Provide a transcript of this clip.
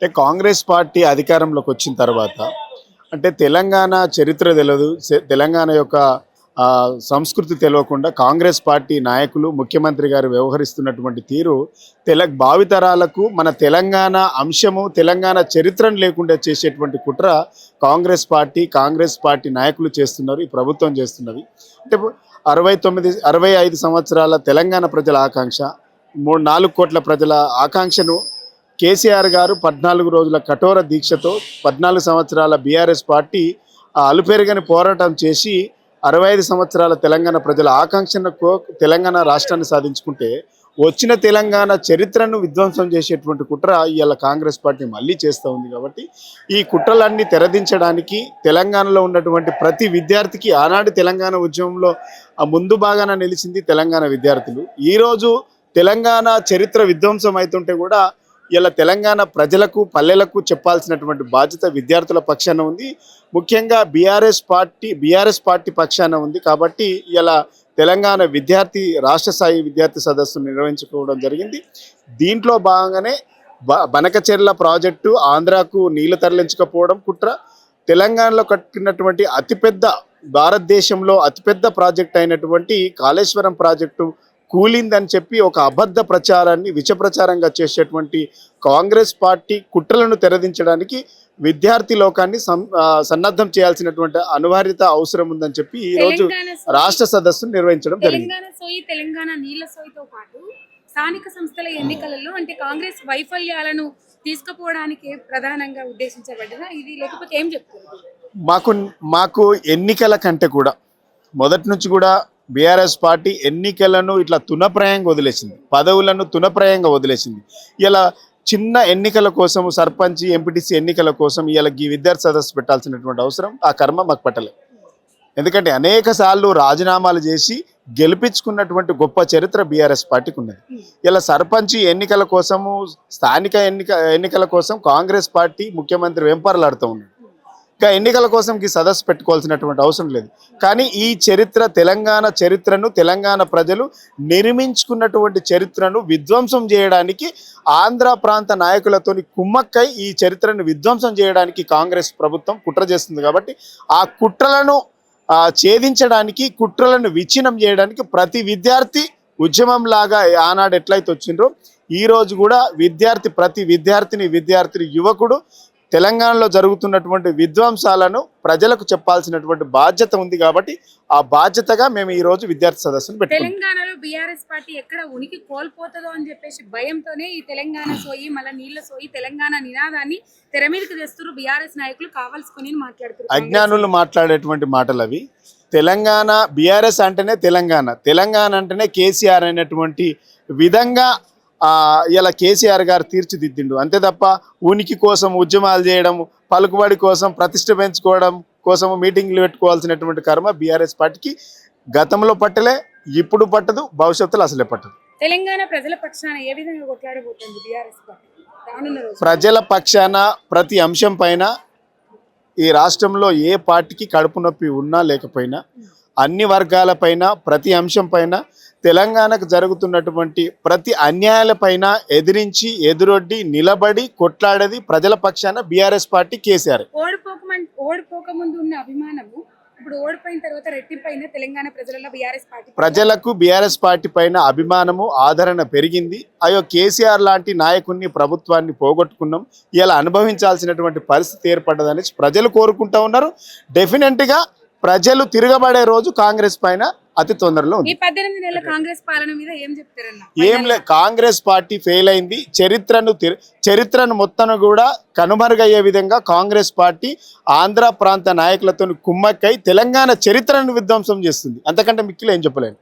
అంటే కాంగ్రెస్ పార్టీ అధికారంలోకి వచ్చిన తర్వాత అంటే తెలంగాణ చరిత్ర తెలియదు తెలంగాణ యొక్క సంస్కృతి తెలియకుండా కాంగ్రెస్ పార్టీ నాయకులు ముఖ్యమంత్రి గారు వ్యవహరిస్తున్నటువంటి తీరు తెల భావితరాలకు మన తెలంగాణ అంశము తెలంగాణ చరిత్రను లేకుండా చేసేటువంటి కుట్ర కాంగ్రెస్ పార్టీ కాంగ్రెస్ పార్టీ నాయకులు చేస్తున్నారు ఈ ప్రభుత్వం చేస్తున్నది. అంటే అరవై తొమ్మిది అరవై ఐదు సంవత్సరాల తెలంగాణ ప్రజల ఆకాంక్ష మూడు నాలుగు కోట్ల ప్రజల ఆకాంక్షను కేసీఆర్ గారు పద్నాలుగు రోజుల కఠోర దీక్షతో పద్నాలుగు సంవత్సరాల బీఆర్ఎస్ పార్టీ ఆ అలుపెరగని పోరాటం చేసి అరవై ఐదు సంవత్సరాల తెలంగాణ ప్రజల ఆకాంక్షను కో తెలంగాణ రాష్ట్రాన్ని సాధించుకుంటే వచ్చిన తెలంగాణ చరిత్రను విధ్వంసం చేసేటువంటి కుట్ర ఇవాళ కాంగ్రెస్ పార్టీ మళ్ళీ చేస్తూ ఉంది కాబట్టి ఈ కుట్రలన్నీ తెరదించడానికి తెలంగాణలో ఉన్నటువంటి ప్రతి విద్యార్థికి ఆనాటి తెలంగాణ ఉద్యమంలో ఆ ముందు బాగాన నిలిచింది తెలంగాణ విద్యార్థులు. ఈరోజు తెలంగాణ చరిత్ర విధ్వంసం అవుతుంటే కూడా ఇలా తెలంగాణ ప్రజలకు పల్లెలకు చెప్పాల్సినటువంటి బాధ్యత విద్యార్థుల పక్షాన ఉంది. ముఖ్యంగా బీఆర్ఎస్ పార్టీ బీఆర్ఎస్ పార్టీ పక్షాన ఉంది. కాబట్టి ఇలా తెలంగాణ విద్యార్థి రాష్ట్ర స్థాయి విద్యార్థి సదస్సును నిర్వహించుకోవడం జరిగింది. దీంట్లో భాగంగానే బ బనకచెర్ల ప్రాజెక్టు ఆంధ్రాకు నీళ్ళు తరలించకపోవడం కుట్ర. తెలంగాణలో కట్టినటువంటి అతిపెద్ద భారతదేశంలో అతిపెద్ద ప్రాజెక్ట్ అయినటువంటి కాళేశ్వరం ప్రాజెక్టు కూలిందని చెప్పి ఒక అబద్ధ ప్రచారాన్ని విష ప్రచారంగా చేసేటువంటి కాంగ్రెస్ పార్టీ కుట్రలను తెరదించడానికి విద్యార్థి లోకాన్ని సన్నద్ధం చేయాల్సినటువంటి అనివార్యత అవసరం ఉందని చెప్పి ఈ రోజు రాష్ట్ర సదస్సు నిర్వహించడం జరిగింది. తెలంగాణ సోయి తెలంగాణ నీళ్ళ సోయితో పాటు స్థానిక సంస్థల ఎన్నికలలో అంటే కాంగ్రెస్ వైఫల్యాలను తీసుకుపోవడానికి ప్రధానంగా ఉద్దేశించబడ్డదా? ఇది లేకపోతే ఏం మాకు మాకు ఎన్నికల కంటే కూడా మొదటి నుంచి కూడా బీఆర్ఎస్ పార్టీ ఎన్నికలను ఇట్లా తునప్రాయంగా వదిలేసింది. పదవులను తునప్రాయంగా వదిలేసింది. ఇలా చిన్న ఎన్నికల కోసం సర్పంచ్ ఎంపీటీసీ ఎన్నికల కోసం ఇలా ఈ విద్యార్థి సదస్సు పెట్టాల్సినటువంటి అవసరం ఆ కర్మ మాకు పట్టలేదు. ఎందుకంటే అనేక సార్లు రాజీనామాలు చేసి గెలిపించుకున్నటువంటి గొప్ప చరిత్ర బీఆర్ఎస్ పార్టీకి ఉన్నది. ఇలా సర్పంచ్ ఎన్నికల కోసము స్థానిక ఎన్నిక ఎన్నికల కోసం కాంగ్రెస్ పార్టీ ముఖ్యమంత్రి వెంపర్లాడుతూ ఉన్నాడు ఇంకా ఎన్నికల కోసం ఈ సదస్సు పెట్టుకోవాల్సినటువంటి అవసరం లేదు. కానీ ఈ చరిత్ర తెలంగాణ చరిత్రను తెలంగాణ ప్రజలు నిర్మించుకున్నటువంటి చరిత్రను విధ్వంసం చేయడానికి ఆంధ్ర ప్రాంత నాయకులతోని కుమ్మక్కై ఈ చరిత్రను విధ్వంసం చేయడానికి కాంగ్రెస్ ప్రభుత్వం కుట్ర చేస్తుంది కాబట్టి ఆ కుట్రలను ఛేదించడానికి కుట్రలను విచ్ఛిన్నం చేయడానికి ప్రతి విద్యార్థి ఉద్యమం లాగా ఆనాడు ఎట్లయితే వచ్చిండ్రో ఈ రోజు కూడా విద్యార్థి ప్రతి విద్యార్థిని విద్యార్థిని యువకుడు తెలంగాణలో జరుగుతున్నటువంటి విధ్వంసాలను ప్రజలకు చెప్పాల్సినటువంటి బాధ్యత ఉంది కాబట్టి ఆ బాధ్యతగా మేము ఈ రోజు విద్యార్థి సదస్సును పెట్టుకున్నాం. తెలంగాణలో బీఆర్ఎస్ పార్టీ ఎక్కడ ఉనికి కోల్పోతుందో అని చెప్పేసి భయంతోనే ఈ తెలంగాణ సోయి మళ్ళీ నీళ్ళ సోయి తెలంగాణ నినాదాన్ని తెర మీదకి తెస్తున్నారు బీఆర్ఎస్ నాయకులు. కావాల్సుకొని మాట్లాడుతున్నారు అజ్ఞానులు మాట్లాడేటువంటి మాటలు అవి తెలంగాణ బీఆర్ఎస్ అంటేనే తెలంగాణ తెలంగాణ అంటేనే కేసీఆర్ అనేటువంటి విధంగా ఇలా కేసీఆర్ గారు తీర్చిదిద్దిండు. అంతే తప్ప ఉనికి కోసం ఉద్యమాలు చేయడం పలుకుబడి కోసం ప్రతిష్ట పెంచుకోవడం కోసం మీటింగ్లు పెట్టుకోవాల్సినటువంటి కర్మ బీఆర్ఎస్ పార్టీకి గతంలో పట్టలే ఇప్పుడు పట్టదు భవిష్యత్తులో అసలే పట్టదు. తెలంగాణ ప్రజల పక్షాన ఏ విధంగా కొట్లాడబోతుంది బీఆర్ఎస్ పార్టీ? రానున్న రోజు. ప్రజల పక్షాన ప్రతి అంశం పైన ఈ రాష్ట్రంలో ఏ పార్టీకి కడుపు నొప్పి ఉన్నా లేకపోయినా అన్ని వర్గాలపైన ప్రతి అంశం పైన తెలంగాణకు జరుగుతున్నటువంటి ప్రతి అన్యాయాలపైన ఎదిరించి ఎదురొడ్డి నిలబడి కొట్లాడేది ప్రజల పక్షాన బీఆర్ఎస్ పార్టీ కేసీఆర్. ఓడిపోకమం ఓడిపోకముందు ఉన్న అభిమానము ఇప్పుడు ఓడిపోయిన తర్వాత రెట్టింపైన తెలంగాణ ప్రజలలో బీఆర్ఎస్ పార్టీ ప్రజలకు బీఆర్ఎస్ పార్టీ పైన అభిమానము ఆదరణ పెరిగింది. అయ్యో కేసీఆర్ లాంటి నాయకుడిని ప్రభుత్వాన్ని పోగొట్టుకున్నాం. ఇలా అనుభవించాల్సినటువంటి పరిస్థితి ఏర్పడ్డదని ప్రజలు కోరుకుంటా ఉన్నారు. డెఫినెట్గా ప్రజలు తిరగబడే రోజు కాంగ్రెస్ పైన అతి తొందరలో ఉంది. ఏం చెప్తారన్న? ఏం లే కాంగ్రెస్ పార్టీ ఫెయిల్ అయింది. చరిత్రను తిర- చరిత్రను మొత్తం కూడా కనుమరుగయ్యే విధంగా కాంగ్రెస్ పార్టీ ఆంధ్ర ప్రాంత నాయకులతో కుమ్మక్కై తెలంగాణ చరిత్రను విధ్వంసం చేస్తుంది. అంతకంటే మిక్కిలో ఏం చెప్పలేను.